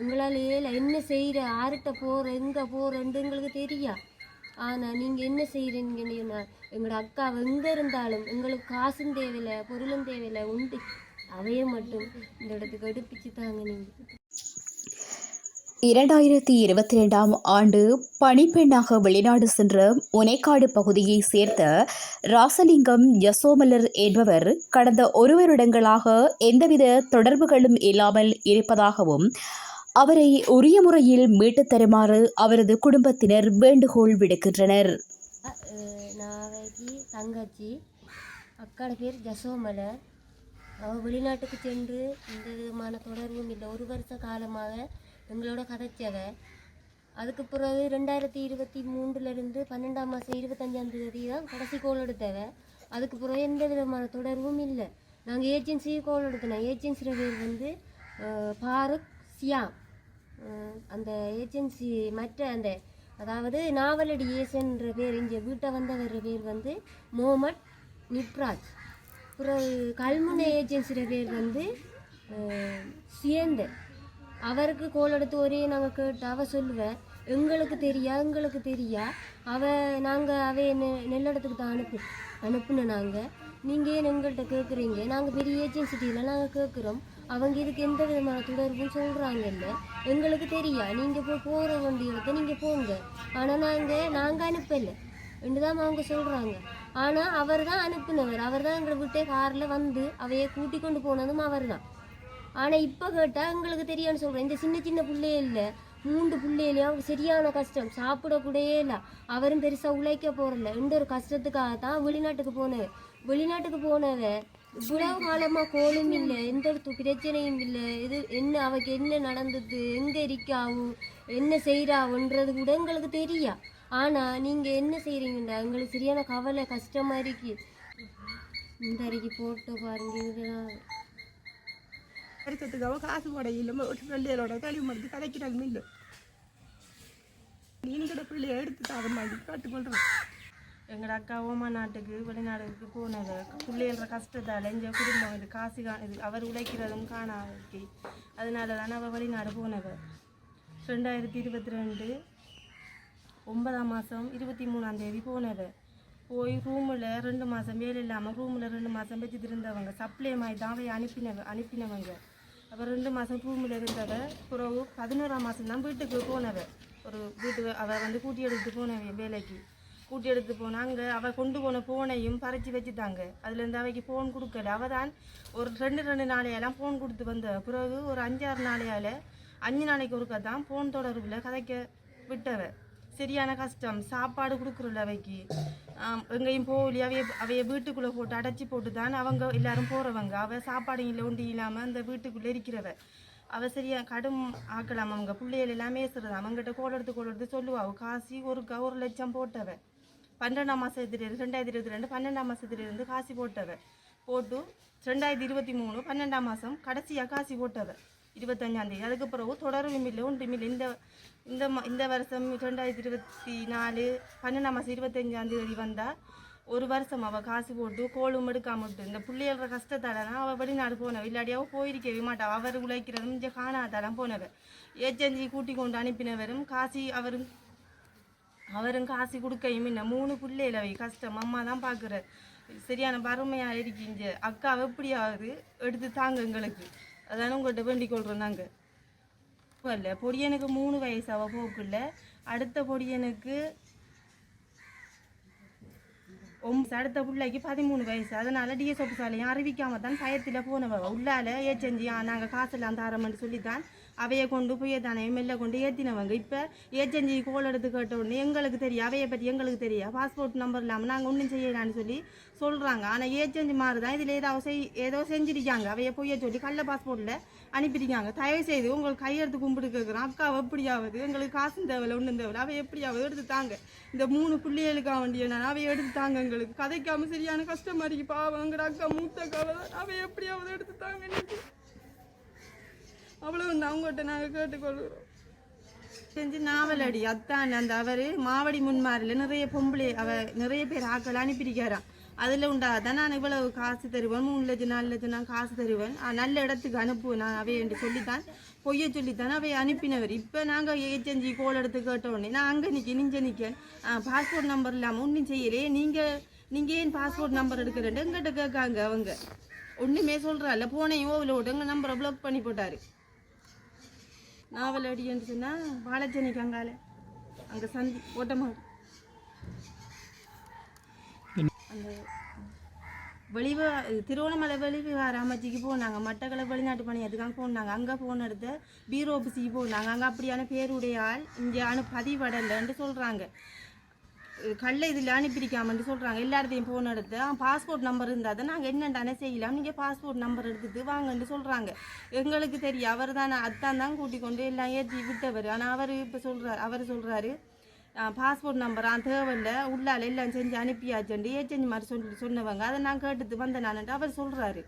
உங்களால் ஏல என்ன செய்கிற ஆர்கிட்ட போகிற எங்கே போகிறேன்ட்டு எங்களுக்கு தெரியா. ஆனால் நீங்கள் என்ன செய்கிறீங்கன்னு எங்களோட அக்கா எங்கே இருந்தாலும் எங்களுக்கு காசும் தேவையில்லை பொருளும் தேவையில்லை உண்டு. அவைய மட்டும் இந்த இடத்துக்கு எடுப்பிச்சு தாங்க நீங்கள் இரண்டாயிரத்தி இருபத்தி ரெண்டாம் ஆண்டு பணிப்பெண்ணாக வெளிநாடு சென்ற முனைக்காடு பகுதியை சேர்ந்த ராசலிங்கம் யசோமலர் என்பவர் கடந்த ஒரு வருடங்களாக எந்தவித தொடர்புகளும் இல்லாமல் இருப்பதாகவும் அவரை உரிய முறையில் மீட்டு தருமாறு அவரது குடும்பத்தினர் வேண்டுகோள் விடுக்கின்றனர். நாளைக்கு தங்கச்சி அக்காட பேர் ஜசோமலர் அவள் வெளிநாட்டுக்கு சென்று எந்த விதமான தொடர்பும் இல்லை. ஒரு வருஷ காலமாக எங்களோட கதைச்சவை அதுக்கு பிறகு ரெண்டாயிரத்தி இருபத்தி மூன்றுலேருந்து பன்னெண்டாம் மாதம் இருபத்தஞ்சாம் தேதி தான் கடைசி கோல் எடுத்தவ. அதுக்கு பிறகு எந்த விதமான தொடர்பும் இல்லை. நாங்கள் ஏஜென்சி கோல் எடுத்தோம். ஏஜென்சியோட பேர் வந்து பாரக் ஃபாரூக் சியாம் அந்த ஏஜென்சி மற்ற அந்த அதாவது நாவலடி ஏசன்ற பேர் இங்கே வீட்டை வந்தவர் பேர் வந்து மோமட் நிப்ராஜ். அப்புறம் கல்முனை ஏஜென்சியோட பேர் வந்து அஹ், சியந்தர். அவருக்கு கோல் எடுத்து ஒரே நாங்கள் கேட்டு அவ சொல்லுவேன் எங்களுக்கு தெரியா எங்களுக்கு தெரியா அவ நாங்கள் அவை நெ நெல்லடத்துக்கு தான் அனுப்பு அனுப்புன நாங்கள் நீங்கள் ஏன் எங்கள்கிட்ட கேட்குறீங்க நாங்கள் பெரிய ஏஜென்சிட்டியில் நாங்கள் கேட்குறோம் அவங்க இதுக்கு எந்த விதமான தொடர்பும் சொல்கிறாங்கல்ல எங்களுக்கு தெரியா. நீங்கள் போய் போகிற வண்டி நீங்கள் போங்க. ஆனால் நாங்கள் நாங்கள் அனுப்பலை. ரெண்டு தான் அவங்க சொல்கிறாங்க ஆனால் அவர் தான் அனுப்புனவர். அவர் தான் எங்களை விட்டே காரில் வந்து அவையை கூட்டி கொண்டு போனதும் அவர் தான் ஆனால் இப்போ கேட்டால் எங்களுக்கு தெரியான்னு சொல்கிறேன் இந்த சின்ன சின்ன பிள்ளையே இல்லை. மூன்று பிள்ளையிலையும் அவங்க சரியான கஷ்டம். சாப்பிடக்கூடயே இல்லை. அவரும் பெருசாக உழைக்க போகிறல இந்த ஒரு கஷ்டத்துக்காக தான் வெளிநாட்டுக்கு போனது. வெளிநாட்டுக்கு போனவ இவ்வளவு காலமாக கோலும் இல்லை. எந்த ஒரு பிரச்சனையும் இல்லை. இது என்ன அவக்கு என்ன நடந்தது? எங்கே இருக்காவும் என்ன செய்கிறாவுன்றது கூட எங்களுக்கு தெரியா. ஆனால் நீங்கள் என்ன செய்கிறீங்கடா எங்களுக்கு சரியான கவலை கஷ்டமாக இருக்கு. இந்த அறைக்கு போட்டு பாருங்க இதெல்லாம் வருஷத்துக்கு காசு போட இல்லை ஒரு பிள்ளைகளோட கழிவு மருந்து கதைக்கிறாங்க இல்லை நீங்களோட பிள்ளைய எடுத்து தர மாதிரி காட்டுக்கொள்றோம் எங்களோட அக்கா ஓமா நாட்டுக்கு வெளிநாடுக்கு போனது பிள்ளைகள கஷ்டத்தால் எங்கள் குடும்பம் இது காசு கா இது அவர் உழைக்கிறதும் காணாக்கி அதனால தானே அவள் வெளிநாடு போனது. ரெண்டாயிரத்தி இருபத்தி ரெண்டு ஒன்பதாம் மாதம் இருபத்தி மூணாம் தேதி போனது. போய் ரூமில் ரெண்டு மாதம் வேலை இல்லாமல் ரூமில் ரெண்டு மாதம் வச்சுட்டு இருந்தவங்க சப்ளை மாதிரி தான் அவை அனுப்பினவ அனுப்பினவங்க. அப்புறம் ரெண்டு மாதம் பூமியில் இருந்தவ பிறகு பதினோராம் மாதம் தான் வீட்டுக்கு போனவ. ஒரு வீட்டுக்கு அவள் வந்து கூட்டி எடுத்து போனவன் வேலைக்கு. கூட்டி எடுத்து போனாங்க அங்கே அவள் கொண்டு போன ஃபோனையும் பறித்து வச்சுட்டாங்க. அதுலேருந்து அவைக்கு ஃபோன் கொடுக்கல. அவள் தான் ஒரு ரெண்டு ரெண்டு நாளையெல்லாம் ஃபோன் கொடுத்து வந்த. பிறகு ஒரு அஞ்சாறு நாளையால் அஞ்சு நாளைக்கு ஒருக்கா தான் ஃபோன் தொடர்பில் கதைக்க விட்டவ. சரியான கஷ்டம். சாப்பாடு கொடுக்குறல அவைக்கு எங்கேயும் போகலையே அவைய அவைய வீட்டுக்குள்ளே போட்டு அடைச்சி போட்டு தான் அவங்க எல்லாரும் போகிறவங்க அவள் சாப்பாடு இல்லை ஒண்டி இல்லாமல் அந்த வீட்டுக்குள்ளே இருக்கிறவ. அவள் சரியாக கடும் ஆக்கலாம் அவங்க பிள்ளைகள் எல்லாமே சொல்கிறது அவங்ககிட்ட கோல் எடுத்து கோல் எடுத்து சொல்லுவாள் காசி ஒரு க- ஒரு லட்சம் போட்டவ. பன்னெண்டாம் மாதத்துலேருந்து ரெண்டாயிரத்தி இருபத்தி ரெண்டு பன்னெண்டாம் மாதத்துலேருந்து காசி போட்டவ. போட்டு ரெண்டாயிரத்தி இருபத்தி மூணு பன்னெண்டாம் மாதம் கடைசியாக காசி போட்டவ. இருபத்தஞ்சாந்தேதி. அதுக்கப்புறம் அதுக்கு பிறகு தொடரும் இல்லை ஒன்றும் இல்லை. இந்த இந்த ம- இந்த வருஷம் ரெண்டாயிரத்தி இருபத்தி நாலு பன்னெண்டாம் மாதம் இருபத்தஞ்சாந்தேதி வந்தால் ஒரு வருஷம் அவள் காசு போட்டு கோலும் எடுக்காம விட்டு இந்த பிள்ளைகள கஷ்டத்தால தான் அவள் நான் போனவ இல்லாட்டியாவ போயிருக்கவே மாட்டாள் அவர் உழைக்கிறதும் இங்கே காணாதாலாம் போனவர் ஏஜென்சி கூட்டி கொண்டு அனுப்பினவரும் காசி அவரும் அவரும் காசு கொடுக்கையும் என்ன மூணு பிள்ளைகள அவை. கஷ்டம். அம்மா தான் பார்க்குற சரியான வறுமையாக இருக்கீங்க. அக்காவை ஆகுது எடுத்து தாங்க எங்களுக்கு. அதான உங்கள்கிட்ட வேண்டிக் கொள்கிறோம் நாங்கள் இல்லை பொடியனுக்கு மூணு வயசு அவள் போக்குள்ள அடுத்த பொடியனுக்கு ஒம்பது அடுத்த பிள்ளைக்கு பதிமூணு வயசு. அதனால டிஎஸ்ஓபி சாலையும் அறிவிக்காம தான் பயத்தில் போனவ. உள்ளால ஏச்சந்தி நாங்கள் காசெல்லாம் தாரோம்னு சொல்லி தான் அவையை கொண்டு போய் தானே மெல்ல கொண்டு ஏற்றினவங்க இப்போ ஏஜென்சி கோல் எடுத்து கேட்ட உடனே எங்களுக்கு தெரியும். அவையை பற்றி எங்களுக்கு தெரியும். பாஸ்போர்ட் நம்பர் இல்லாமல் நாங்கள் ஒன்றும் செய்யலான்னு சொல்லி சொல்கிறாங்க ஆனால் ஏஜென்சி மாதிரி தான் இதில் ஏதாவது செய் ஏதோ செஞ்சிருக்காங்க. அவைய பொய்ய சொல்லி கள்ள பாஸ்போர்ட்டில் அனுப்பியிருக்காங்க. தயவு செய்து உங்களுக்கு கையெழுத்து கும்பிட்டு கேட்குறோம் அக்கா எப்படியாவது எங்களுக்கு காசும் தேவையில்ல ஒன்றும் தேவையில்ல. அவை எப்படியாவது எடுத்து தாங்க. இந்த மூணு பிள்ளைகளுக்காக வேண்டிய நான் அவை எடுத்து தாங்க எங்களுக்கு. கதைக்காமல் சரியான கஷ்டமாக இருக்கு பாவம் எங்கட அக்கா மூத்த கவலை அவை எப்படியாவது எடுத்து தாங்க அவ்வளோ வந்து அவங்ககிட்ட நாங்கள் கேட்டுக்கொள்கிறோம் செஞ்சு நாவலடி அத்தான் அந்த அவர் மாவடி முன்மாரில் நிறைய பொம்பளை அவ நிறைய பேர் ஆக்கள் அனுப்பியிருக்காராம். அதில் உண்டாதான் நான் இவ்வளவு காசு தருவேன் மூணு லட்சம் நாலு லட்சம் நான் காசு தருவேன். நல்ல இடத்துக்கு அனுப்புவேன் நான் அவை என்று சொல்லித்தான் பொய்ய சொல்லித்தான் அவை அனுப்பினவர். இப்போ நாங்கள் ஏஜென்சி கோல் எடுத்து கேட்டோடனே நான் அங்கே நிற்க நிஞ்ச நிற்க பாஸ்போர்ட் நம்பர் இல்லாமல் ஒன்றும் செய்யலையே நீங்கள் நீங்கள் ஏன் பாஸ்போர்ட் நம்பர் எடுக்கிறேன் எங்கிட்ட கேட்காங்க அவங்க. ஒன்றுமே சொல்கிறாள் போனையும் ஓவில் விட்டு எங்கள் நம்பரை ப்ளாக் பண்ணி போட்டார். நாவல் என்று சொன்னால் வாழைச்சனிக்கு கங்காள அங்கே சந்தி ஓட்டமாடு. அந்த வெளிவ திருவண்ணாமலை வெளிவிகார அமைச்சிக்கு போனாங்க. மட்டக்களை வெளிநாட்டு பணி அதுக்காக போனாங்க. அங்கே போன இடத்த பீரோ ஆஃபீஸுக்கு போனாங்க. அங்கே அப்படியான பேருடைய ஆள் இங்கே அனு பதிவடலைன்னு சொல்கிறாங்க கல்லை இதில் அனுப்பியிருக்காமன்னு சொல்கிறாங்க எல்லாத்தையும் ஃபோன் எடுத்து பாஸ்போர்ட் நம்பர் இருந்தால் தான் நாங்கள் என்னென்ன செய்யலாம். நீங்கள் பாஸ்போர்ட் நம்பர் எடுத்துட்டு வாங்கன்னு சொல்கிறாங்க எங்களுக்கு தெரியும் அவர் தானே அத்தான் தான் கூட்டிக் கொண்டு எல்லாம் ஏற்றி விட்டவர். ஆனால் அவர் இப்போ சொல்கிறார் அவர் சொல்கிறாரு பாஸ்போர்ட் நம்பர் ஆ தேவையில்ல உள்ளால் எல்லாம் செஞ்சு அனுப்பியாச்சுண்டு. ஏஜென்ட் மாதிரி சொல்லி சொன்னவங்க. அதை நான் கேட்டுட்டு வந்தேன் நான்ட்டு அவர் சொல்கிறாரு